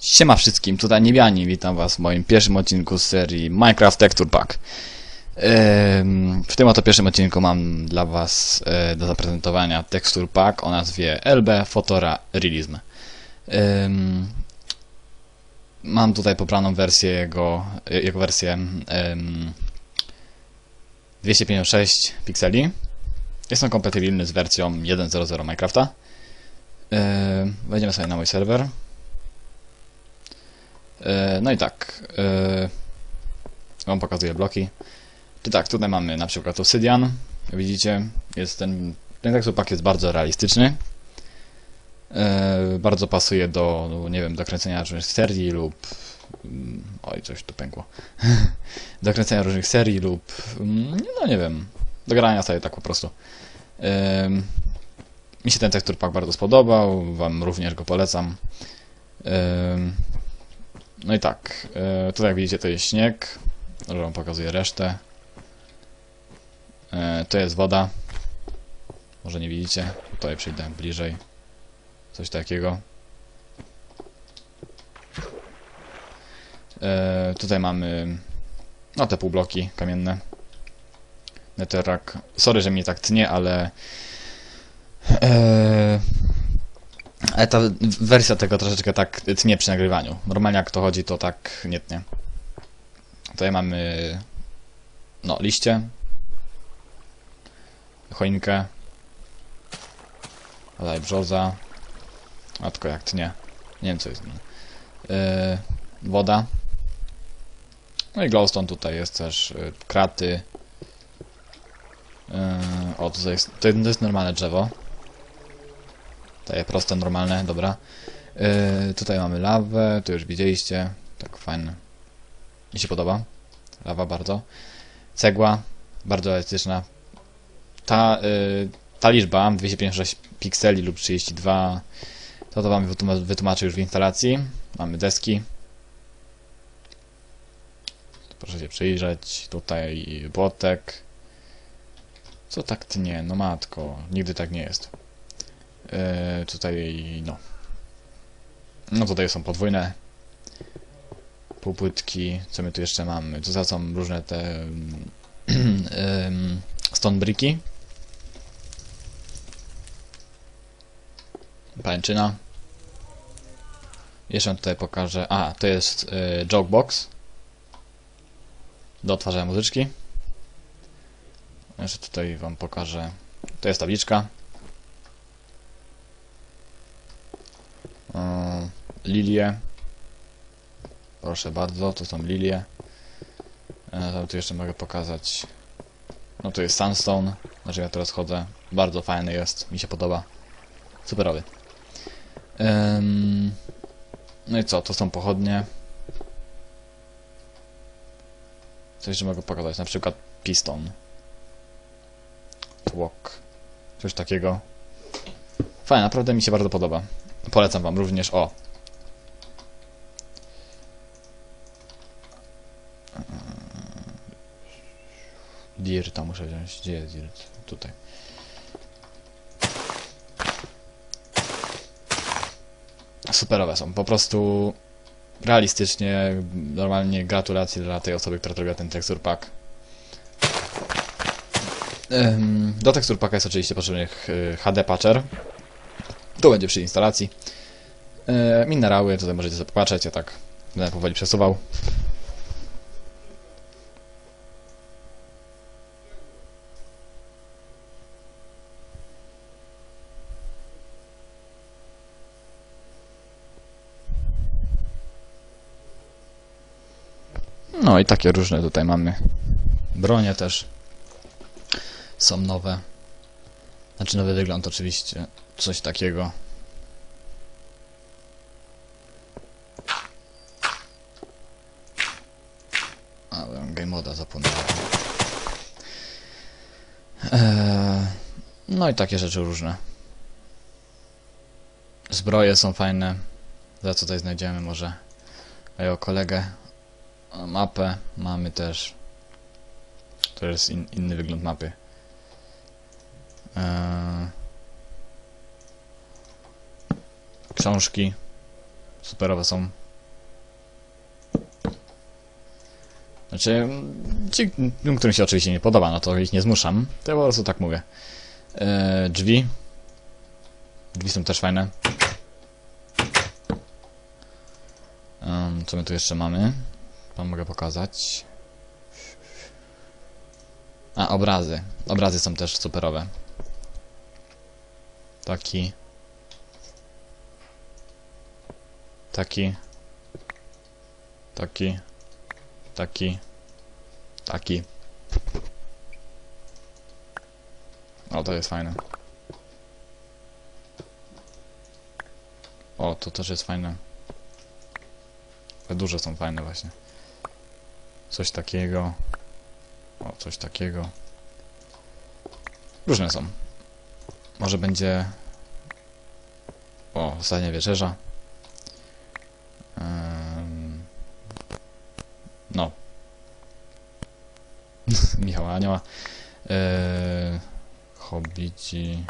Siema wszystkim, tutaj Niebiani, witam was w moim pierwszym odcinku z serii Minecraft Texture Pack. W tym oto pierwszym odcinku mam dla was e, do zaprezentowania Texture Pack o nazwie LB Fotora Realism. Mam tutaj pobraną wersję jego, jego wersję em, 256 pikseli. Jest on kompatybilny z wersją 1.0.0 Minecrafta. Wejdziemy sobie na mój serwer. E, No i tak. e, Wam pokazuję bloki. Czy tak, tutaj mamy na przykład obsydian. Widzicie, jest ten, ten tekst pak jest bardzo realistyczny. E, Bardzo pasuje do, no, nie wiem, do kręcenia różnych serii lub... mm, Oj, coś tu pękło. do kręcenia różnych serii lub... mm, No nie wiem, do grania sobie tak po prostu. Mi się ten tekstur pak bardzo spodobał, Wam również go polecam. No i tak, e, tutaj jak widzicie to jest śnieg, że wam pokazuję resztę. E, to jest woda. Może nie widzicie, tutaj przyjdę bliżej. Coś takiego. E, tutaj mamy no te półbloki kamienne. Netherrack. Sorry, że mnie tak tnie, ale e, ale ta wersja tego troszeczkę tak tnie przy nagrywaniu. Normalnie jak to chodzi, to tak nie tnie. Tutaj mamy no, liście, choinkę, tutaj brzoza, a tylko jak tnie. Nie wiem co jest. Yy, woda. No i glowstone tutaj jest też yy, kraty. Yy, o, tutaj jest, to jest normalne drzewo. Takie proste, normalne, dobra. Yy, tutaj mamy lawę, tu już widzieliście. Tak fajne. Mi się podoba. Lawa bardzo. Cegła, bardzo elastyczna. Ta, yy, ta liczba, 256 pikseli lub 32, to to wam wytłuma- wytłumaczę już w instalacji. Mamy deski. Proszę się przyjrzeć. Tutaj błotek. Co tak tnie? No matko, nigdy tak nie jest. Yy, tutaj, no. No tutaj są podwójne półpłytki. Co my tu jeszcze mamy? Tu są różne te stone bricki. Pajęczyna. Jeszcze tutaj pokażę. A, to jest y, jokebox. Do odtwarzania muzyczki. Jeszcze tutaj wam pokażę. To jest tabliczka. Yy, lilie. Proszę bardzo, to są lilie. E, tu jeszcze mogę pokazać. No to jest sandstone, znaczy ja teraz chodzę. Bardzo fajny jest, mi się podoba. Superowy. Ym, no i co, to są pochodnie. Coś jeszcze mogę pokazać, na przykład piston. Tłok. Coś takiego. Fajne, naprawdę mi się bardzo podoba. Polecam wam również, o, Dirta muszę wziąć. Gdzie jest Dirt? Tutaj. Superowe są. Po prostu realistycznie, normalnie gratulacje dla tej osoby, która zrobiła ten texture pack. Do texture packa jest oczywiście potrzebny y, HD patcher. To będzie przy instalacji. Y, Minerały, tutaj możecie sobie popatrzeć, ja tak będę powoli przesuwał. No i takie różne tutaj mamy. Bronie też są nowe. Znaczy nowy wygląd oczywiście. Coś takiego. Ale game moda zapomniałem. Eee, no i takie rzeczy różne. Zbroje są fajne. Za co tutaj znajdziemy może mojego kolegę mapę mamy też. To jest in, inny wygląd mapy. Eee... Książki. Superowe są. Znaczy, ci, którym się oczywiście nie podoba, no to ich nie zmuszam. To ja po prostu tak mówię. Eee, drzwi. Drzwi są też fajne. E, co my tu jeszcze mamy? Wam mogę pokazać. A, obrazy. Obrazy są też superowe. Taki. Taki. Taki. Taki. Taki. O, to jest fajne. O, to też jest fajne. Te duże są fajne właśnie. Coś takiego. O, coś takiego. Różne są. Może będzie... O, ostatnia wieczerza. No. Michała Anioła. Yy... Hobbici.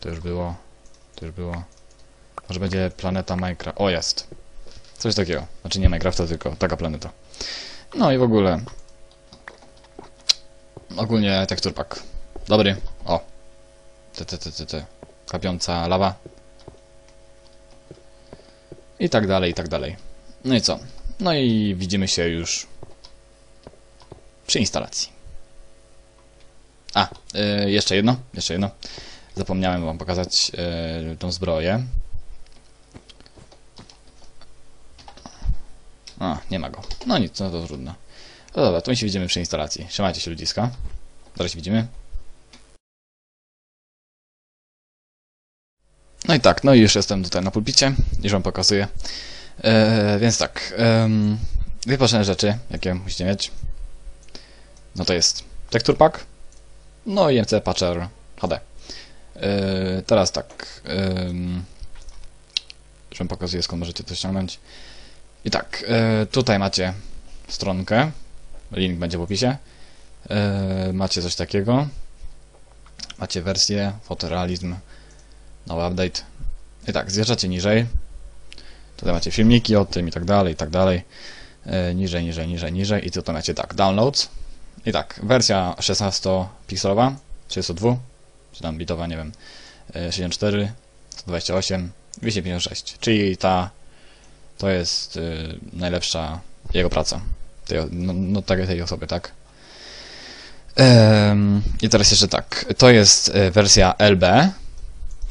To już było. To już było. Może będzie planeta Minecraft. O, jest. Coś takiego. Znaczy nie Minecrafta, tylko taka planeta. No i w ogóle. Ogólnie teksturpak. Dobry. O. Te, te, te, te, te. Kapiąca lawa. I tak dalej, i tak dalej. No i co? No i widzimy się już przy instalacji. A, y, jeszcze jedno, jeszcze jedno. Zapomniałem wam pokazać y, tą zbroję. A, nie ma go. No nic, no to trudno. No dobra, to my się widzimy przy instalacji. Trzymajcie się ludziska. Zaraz się widzimy. No i tak, no i już jestem tutaj na pulpicie, już wam pokazuję. E, więc tak, um, dwie ważne rzeczy, jakie musicie mieć. No to jest Texture Pack, no i MC Patcher HD. E, teraz tak, um, już wam pokazuję skąd możecie to ściągnąć. I tak, e, tutaj macie stronkę, link będzie w opisie. E, macie coś takiego. Macie wersję, fotorealizm, nowy update. I tak, zjeżdżacie niżej. Tutaj macie filmiki o tym i tak dalej, i tak dalej. E, niżej, niżej, niżej, niżej. I tutaj macie tak, downloads. I tak, wersja 16-pikselowa, 32, czy tam bitowa, nie wiem, e, 64, 128, 256. Czyli ta, to jest y, najlepsza jego praca. Tej, no, no tak, tej osoby, tak? I teraz jeszcze tak, to jest e, wersja LB,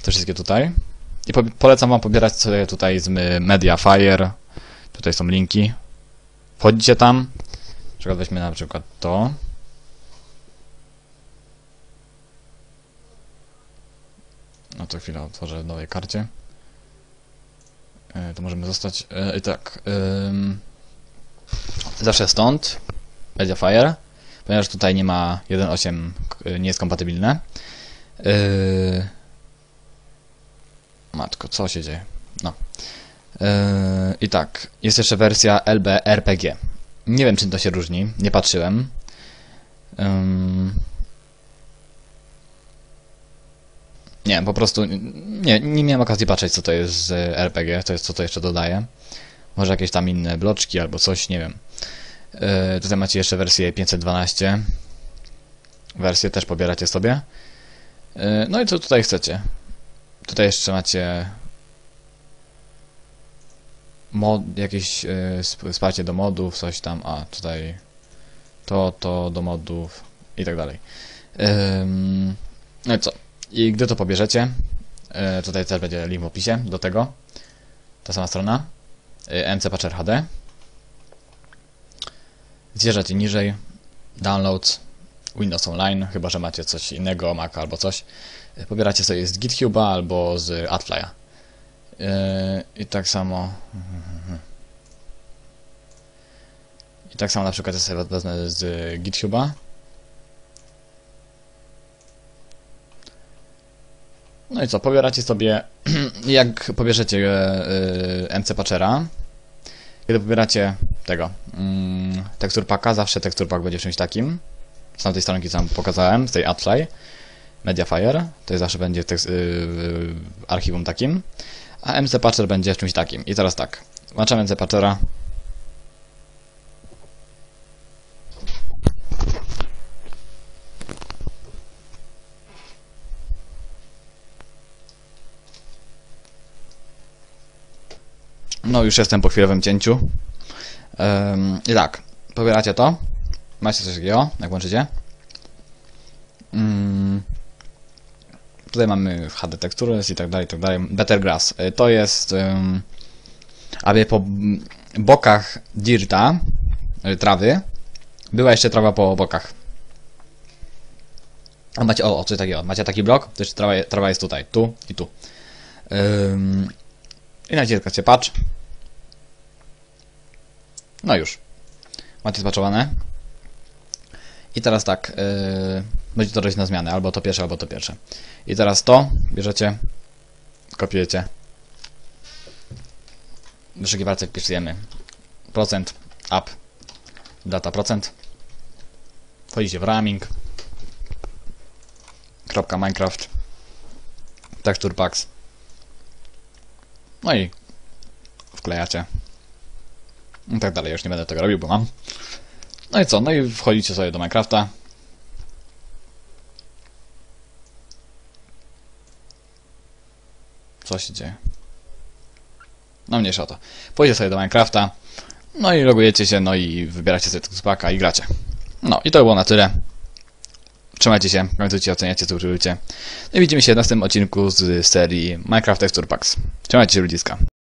te wszystkie tutaj. I po, polecam wam pobierać sobie tutaj z Mediafire. Tutaj są linki. Wchodzicie tam. Na przykład weźmy na przykład to. No to chwilę otworzę w nowej karcie. E, to możemy zostać. E, I tak. zawsze stąd. Mediafire. Ponieważ tutaj nie ma 1.8, nie jest kompatybilne. Matko, co się dzieje? No. I tak, jest jeszcze wersja LBRPG. Nie wiem, czym to się różni, nie patrzyłem. Nie, po prostu nie, nie miałem okazji patrzeć, co to jest z RPG, to jest co to jeszcze dodaje. Może jakieś tam inne bloczki albo coś, nie wiem. Yy, tutaj macie jeszcze wersję 512. Wersję też pobieracie sobie. Yy, no i co tutaj chcecie? Tutaj jeszcze macie mod, jakieś y, wsparcie do modów, coś tam, a tutaj to, to do modów i tak dalej. Ym, no i co? I gdy to pobierzecie, y, tutaj też będzie link w opisie do tego, ta sama strona, y, MC Patcher HD. Zjeżdżacie niżej, downloads, Windows Online, chyba że macie coś innego, Mac albo coś. Pobieracie sobie z GitHuba albo z AdFly'a. Yy, I tak samo. I tak samo na przykład ja sobie wezmę z GitHuba. I co, pobieracie sobie, jak pobierzecie yy, MC Patchera, kiedy pobieracie tego yy, tekstur packa, zawsze tekstur pack będzie czymś takim, z tamtej stronki, wam pokazałem, z tej AdFly, Mediafire, to zawsze będzie tekst, w archiwum takim, a MC Patcher będzie czymś takim. I teraz tak, włączamy MC Patchera. No już jestem po chwilowym cięciu. Ym, I tak, pobieracie to. Macie coś takiego, jak włączycie. Ym, tutaj mamy HD Textures i tak dalej, i tak dalej. Better Grass. Y, To jest, ym, aby po bokach dirta, y, trawy, była jeszcze trawa po bokach. A macie, o, o, coś takiego. Macie taki blok, to jeszcze trawa, trawa jest tutaj, tu i tu. Ym, I naciskacie patch. No już. Macie spaczowane. I teraz tak, yy, będzie to robić na zmianę, albo to pierwsze, albo to pierwsze. I teraz to bierzecie, kopiujecie. W wyszukiwarce wpisujemy procent up, data procent. Wchodzicie w ramming. Kropka Minecraft. Texture packs. No i wklejacie. I tak dalej, już nie będę tego robił, bo mam. No i co? No i wchodzicie sobie do Minecrafta. Co się dzieje? No mniejsza o to. Wchodzicie sobie do Minecrafta. No i logujecie się, no i wybieracie sobie tego i gracie. No i to było na tyle. Trzymajcie się, komentujcie, oceniacie, co użyjecie. No i widzimy się w następnym odcinku z serii Minecraft Texture Packs. Trzymajcie się ludziska.